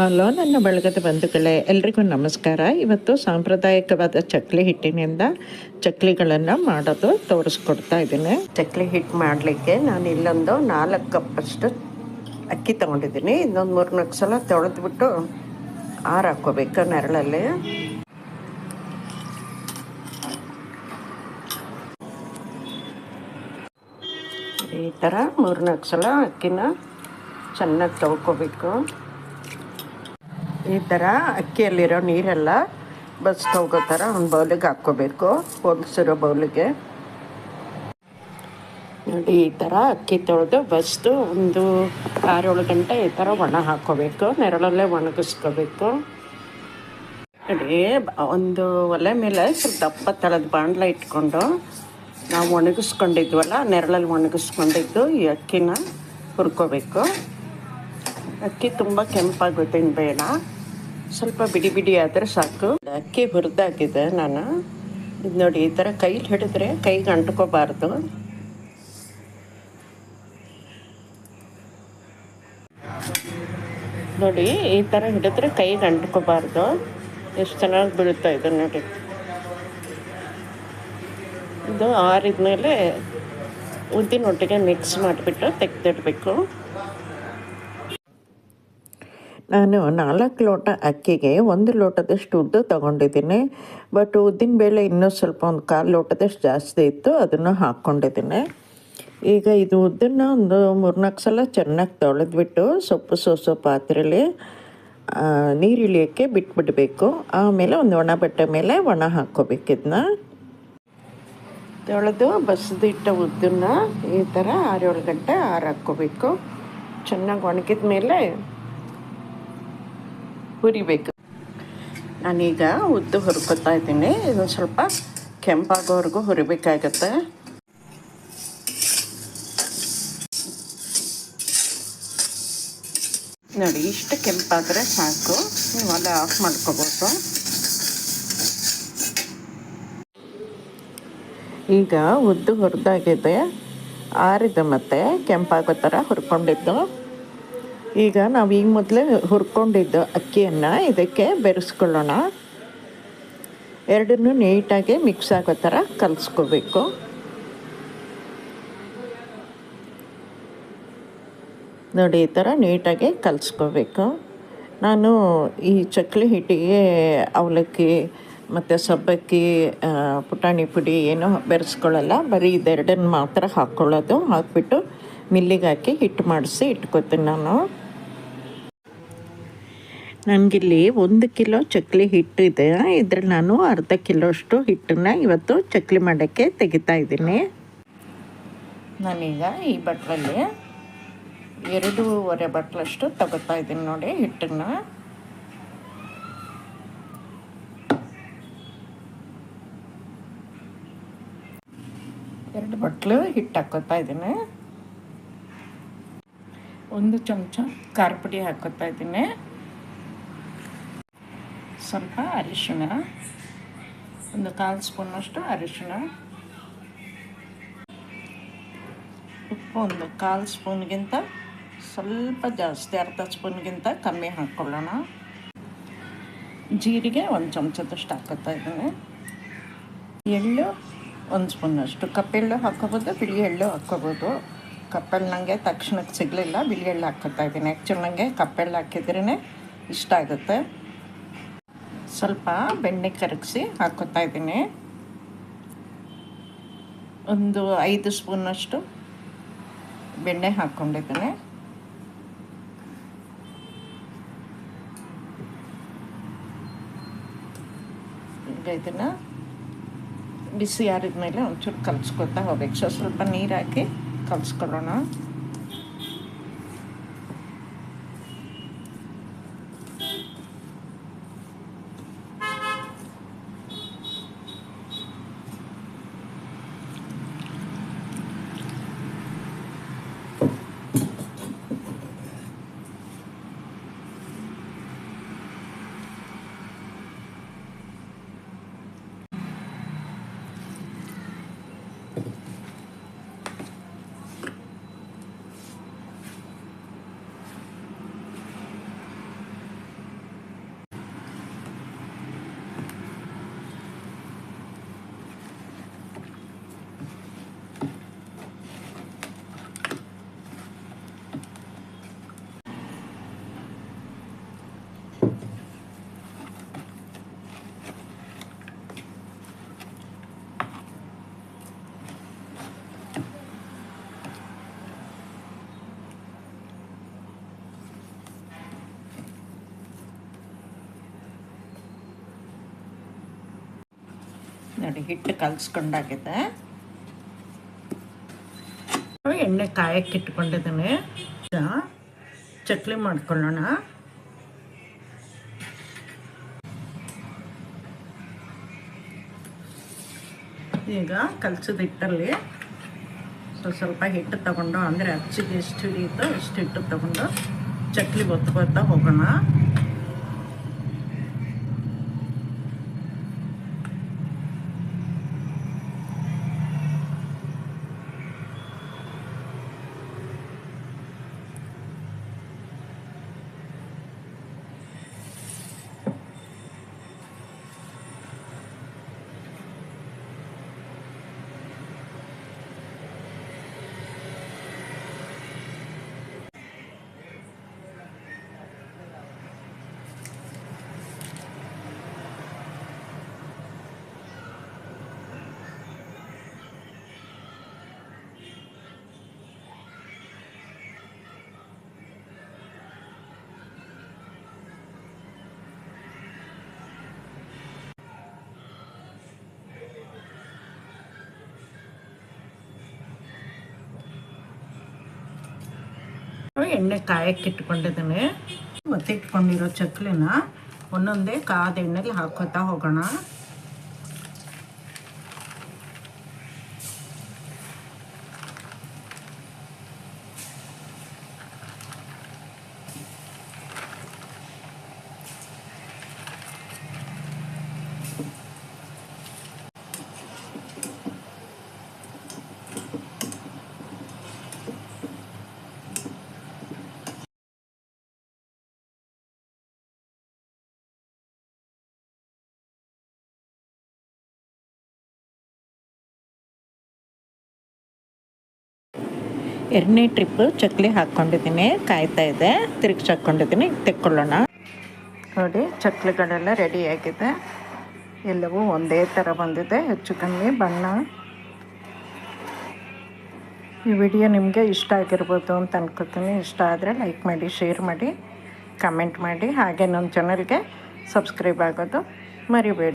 Hello, ನನ್ನ ಬಳಗದ ಬಂಧುಗಳೇ, ಎಲ್ರಿಗೂ ನಮಸ್ಕಾರ. ಇವತ್ತು ಸಾಂಪ್ರದಾಯಿಕವಾದ ಚಕ್ಲಿ ಹಿಟ್ಟಿನಿಂದ ಚಕ್ಲಿಗಳನ್ನು ಮಾಡೋದು ತೋರಿಸ್ಕೊಡ್ತಾ ಇದ್ದೀನಿ. ಚಕ್ಲಿ ಹಿಟ್ಟು ಮಾಡಲಿಕ್ಕೆ ನಾನು ಇಲ್ಲೊಂದು ನಾಲ್ಕು ಕಪ್ಪಷ್ಟು ಅಕ್ಕಿ ತೊಗೊಂಡಿದ್ದೀನಿ. ಇನ್ನೊಂದು ಮೂರು ನಾಲ್ಕು ಸಲ ತೊಳೆದ್ಬಿಟ್ಟು ಆರು ಹಾಕ್ಕೋಬೇಕು ನೆರಳಲ್ಲಿ. ಈ ಥರ ಮೂರು ನಾಲ್ಕು ಸಲ ಅಕ್ಕಿನ ಚೆನ್ನಾಗಿ ತೊಳ್ಕೊಬೇಕು. ಈ ಥರ ಅಕ್ಕಿಯಲ್ಲಿರೋ ನೀರೆಲ್ಲ ಬಸ್ ಹೋಗೋ ಥರ ಒಂದು ಬೌಲಿಗೆ ಹಾಕ್ಕೋಬೇಕು, ಹೊಲ್ಸಿರೋ ಬೌಲಿಗೆ. ನೋಡಿ, ಈ ಥರ ಅಕ್ಕಿ ತೊಳೆದು ಬಸ್ದು ಒಂದು ಆರೇಳು ಗಂಟೆ ಈ ಥರ ಒಣ ಹಾಕ್ಕೋಬೇಕು, ನೆರಳಲ್ಲೇ ಒಣಗಿಸ್ಕೋಬೇಕು. ನೋಡಿ, ಒಂದು ಒಲೆ ಮೇಲೆ ಸ್ವಲ್ಪ ದಪ್ಪ ತಳದ ಬಾಂಡ್ಲ ಇಟ್ಕೊಂಡು ನಾವು ಒಣಗಿಸ್ಕೊಂಡಿದ್ವಲ್ಲ, ನೆರಳಲ್ಲಿ ಒಣಗಿಸ್ಕೊಂಡಿದ್ದು ಈ ಅಕ್ಕಿನ ಹುರ್ಕೋಬೇಕು. ಅಕ್ಕಿ ತುಂಬ ಕೆಂಪಾಗುತ್ತೆ ಬೇಡ. ಸ್ವಲ್ಪ ಬಿಡಿ ಬಿಡಿ ಆದರೆ ಸಾಕು. ಅಕ್ಕಿ ಹುರಿದಾಗಿದೆ ನಾನು. ಇದು ನೋಡಿ, ಈ ಥರ ಕೈಲಿ ಹಿಡಿದ್ರೆ ಕೈಗೆ ಅಂಟ್ಕೋಬಾರ್ದು. ನೋಡಿ, ಈ ಥರ ಹಿಡಿದ್ರೆ ಕೈಗೆ ಅಂಟ್ಕೋಬಾರ್ದು. ಎಷ್ಟು ಚೆನ್ನಾಗಿ ಬೀಳುತ್ತಾ ಇದೆ ನೋಡಿ. ಇದು ಆರಿದ ಮೇಲೆ ಉದ್ದಿನೊಟ್ಟಿಗೆ ಮಿಕ್ಸ್ ಮಾಡಿಬಿಟ್ಟು ತೆಗೆದಿಡಬೇಕು. ನಾನು ನಾಲ್ಕು ಲೋಟ ಅಕ್ಕಿಗೆ ಒಂದು ಲೋಟದಷ್ಟು ಉದ್ದು ತಗೊಂಡಿದ್ದೀನಿ. ಬಟ್ ಉದ್ದಿನ ಬೇಳೆ ಇನ್ನೂ ಸ್ವಲ್ಪ ಒಂದು ಕಾಲು ಲೋಟದಷ್ಟು ಜಾಸ್ತಿ ಇತ್ತು, ಅದನ್ನು ಹಾಕ್ಕೊಂಡಿದ್ದೀನಿ. ಈಗ ಇದು ಉದ್ದನ್ನು ಒಂದು ಮೂರ್ನಾಲ್ಕು ಸಲ ಚೆನ್ನಾಗಿ ತೊಳೆದ್ಬಿಟ್ಟು ಸೊಪ್ಪು ಸೋಸೋ ಪಾತ್ರೆಯಲ್ಲಿ ನೀರು ಇಳಿಯೋಕ್ಕೆ ಬಿಟ್ಬಿಡಬೇಕು. ಆಮೇಲೆ ಒಂದು ಒಣ ಬಟ್ಟೆ ಮೇಲೆ ಒಣ ಹಾಕ್ಕೋಬೇಕು ಇದನ್ನ ತೊಳೆದು ಬಸ್ದಿಟ್ಟ ಉದ್ದನ್ನ ಈ ಥರ ಆರೇಳು ಗಂಟೆ ಆರು ಹಾಕ್ಕೋಬೇಕು. ಚೆನ್ನಾಗಿ ಒಣಗಿದ ಮೇಲೆ ಹುರಿಬೇಕು. ನಾನೀಗ ಉದ್ದು ಹುರ್ಕೊತಾ ಇದ್ದೀನಿ. ಇದು ಸ್ವಲ್ಪ ಕೆಂಪಾಗೋವರೆಗೂ ಹುರಿಬೇಕಾಗತ್ತೆ. ನೋಡಿ, ಇಷ್ಟು ಕೆಂಪಾದರೆ ಸಾಕು. ನೀವು ಅಲ್ಲೇ ಆಫ್ ಮಾಡ್ಕೋಬೋದು. ಈಗ ಉದ್ದು ಹುರಿದಾಗಿದೆ. ಆರಿದೆ ಮತ್ತೆ ಕೆಂಪಾಗೋ ಥರ ಹುರ್ಕೊಂಡಿದ್ದು. ಈಗ ನಾವು ಈಗ ಮೊದಲೇ ಹುರ್ಕೊಂಡಿದ್ದು ಅಕ್ಕಿಯನ್ನು ಇದಕ್ಕೆ ಬೆರೆಸ್ಕೊಳ್ಳೋಣ. ಎರಡನ್ನೂ ನೀಟಾಗಿ ಮಿಕ್ಸ್ ಆಗೋ ಥರ ಕಲಿಸ್ಕೋಬೇಕು. ನೋಡಿ, ಈ ಥರ ನೀಟಾಗಿ ಕಲಿಸ್ಕೋಬೇಕು. ನಾನು ಈ ಚಕ್ಲಿ ಹಿಟ್ಟಿಗೆ ಅವಲಕ್ಕಿ ಮತ್ತು ಸಬ್ಬಕ್ಕಿ ಪುಟಾಣಿ ಪುಡಿ ಏನೂ ಬೆರೆಸ್ಕೊಳ್ಳಲ್ಲ. ಬರೀ ಇದೆರಡನ್ನು ಮಾತ್ರ ಹಾಕ್ಕೊಳ್ಳೋದು ಹಾಕ್ಬಿಟ್ಟು ಮಿಲ್ಲಿಗೆ ಹಾಕಿ ಹಿಟ್ಟು ಮಾಡಿಸಿ ಇಟ್ಕೋತೀನಿ ನಾನು. ನನಗಿಲ್ಲಿ ಒಂದು ಕಿಲೋ ಚಕ್ಲಿ ಹಿಟ್ಟಿದೆ ಇದ್ರಲ್ಲಿ ನಾನು ಅರ್ಧ ಕಿಲೋ ಅಷ್ಟು ಹಿಟ್ಟನ್ನು ಇವತ್ತು ಚಕ್ಲಿ ಮಾಡೋಕ್ಕೆ ತೆಗಿತಾ ಇದ್ದೀನಿ. ನಾನೀಗ ಈ ಬಟ್ಲಲ್ಲಿ ಎರಡೂವರೆ ಬಟ್ಲಷ್ಟು ತಗೋತಾ ಇದ್ದೀನಿ ನೋಡಿ ಹಿಟ್ಟನ್ನು. ಎರಡು ಬಟ್ಲು ಹಿಟ್ಟು ಹಾಕೋತಾ ಇದ್ದೀನಿ. ಒಂದು ಚಮಚ ಖಾರ ಪುಡಿ ಹಾಕೋತಾ ಇದ್ದೀನಿ. ಸ್ವಲ್ಪ ಅರಿಶಿಣ ಒಂದು ಕಾಲು ಸ್ಪೂನಷ್ಟು ಅರಿಶಿಣ ಉಪ್ಪು ಒಂದು ಕಾಲು ಸ್ಪೂನ್ಗಿಂತ ಸ್ವಲ್ಪ ಜಾಸ್ತಿ ಅರ್ಧ ಸ್ಪೂನ್ಗಿಂತ ಕಮ್ಮಿ ಹಾಕ್ಕೊಳ್ಳೋಣ ಜೀರಿಗೆ ಒಂದು ಚಮಚದಷ್ಟು ಹಾಕೋತಾ ಇದ್ದೀನಿ ಎಳ್ಳು ಒಂದು ಸ್ಪೂನಷ್ಟು ಕಪ್ಪೆಳ್ಳು ಹಾಕೋಬೋದು ಬಿಳಿ ಎಳ್ಳು ಹಾಕ್ಕೋಬೋದು ಕಪ್ಪೆಳ್ಳು ನನಗೆ ತಕ್ಷಣಕ್ಕೆ ಸಿಗಲಿಲ್ಲ ಬಿಳಿ ಎಳ್ಳು ಹಾಕೋತಾ ಇದ್ದೀನಿ ಆ್ಯಕ್ಚುಲಿ ನನಗೆ ಕಪ್ಪೆಳ್ಳು ಹಾಕಿದ್ರೇ ಇಷ್ಟ ಆಗುತ್ತೆ ಸ್ವಲ್ಪ ಬೆಣ್ಣೆ ಕರಗಿಸಿ ಹಾಕೋತಾ ಇದ್ದೀನಿ. ಒಂದು ಐದು ಸ್ಪೂನಷ್ಟು ಬೆಣ್ಣೆ ಹಾಕ್ಕೊಂಡಿದ್ದೀನಿ. ಈಗ ಇದನ್ನು ಬಿಸಿ ಆರಿದ ಮೇಲೆ ಒಂಚೂರು ಕಲಿಸ್ಕೊತಾ ಹೋಗ್ಬೇಕು. ಸೊ, ಸ್ವಲ್ಪ ನೀರು ಹಾಕಿ ಕಲಿಸ್ಕೊಳ್ಳೋಣ. ನೋಡಿ, ಹಿಟ್ಟು ಕಲಿಸ್ಕೊಂಡಾಗಿದೆ. ಎಣ್ಣೆ ಕಾಯಕ್ಕೆ ಇಟ್ಕೊಂಡಿದ್ದೀನಿ. ಚಕ್ಲಿ ಮಾಡ್ಕೊಳ್ಳೋಣ. ಈಗ ಕಲಸಿದ ಹಿಟ್ಟಲ್ಲಿ ಸ್ವಲ್ಪ ಸ್ವಲ್ಪ ಹಿಟ್ಟು ತಗೊಂಡು, ಅಂದರೆ ಅಚ್ಚಿಗೆ ಎಷ್ಟು ಹಿಡಿಯುತ್ತೋ ಅಷ್ಟು ಹಿಟ್ಟು ತಗೊಂಡು ಚಕ್ಲಿ ಒತ್ಕೋತಾ ಹೋಗೋಣ. ಎಣ್ಣೆ ಕಾಯಕ್ಕೆ ಮತ್ತೆ ಇಟ್ಕೊಂಡಿರೋ ಚಕ್ಲಿನ ಒಂದೊಂದೇ ಕಾದ ಎಣ್ಣೆಲಿ ಹಾಕೋತಾ ಹೋಗೋಣ. ಎರಡನೇ ಟ್ರಿಪ್ಪು ಚಕ್ಲಿ ಹಾಕ್ಕೊಂಡಿದ್ದೀನಿ, ಕಾಯ್ತಾ ಇದೆ. ತಿರುಗಿ ಹಾಕ್ಕೊಂಡಿದ್ದೀನಿ, ತೆಕ್ಕೊಳ್ಳೋಣ. ನೋಡಿ, ಚಕ್ಲಿಗಳೆಲ್ಲ ರೆಡಿಯಾಗಿದೆ ಎಲ್ಲವೂ ಒಂದೇ ಥರ ಬಂದಿದೆ, ಹೆಚ್ಚು ಕಮ್ಮಿ ಬಣ್ಣ. ಈ ವಿಡಿಯೋ ನಿಮಗೆ ಇಷ್ಟ ಆಗಿರ್ಬೋದು ಅಂತ ಅನ್ಕೋತೀನಿ. ಇಷ್ಟ ಆದರೆ ಲೈಕ್ ಮಾಡಿ ಶೇರ್ ಮಾಡಿ ಕಮೆಂಟ್ ಮಾಡಿ. ಹಾಗೆ ನಮ್ಮ ಚಾನಲ್ಗೆ ಸಬ್ಸ್ಕ್ರೈಬ್ ಆಗೋದು ಮರಿಬೇಡಿ.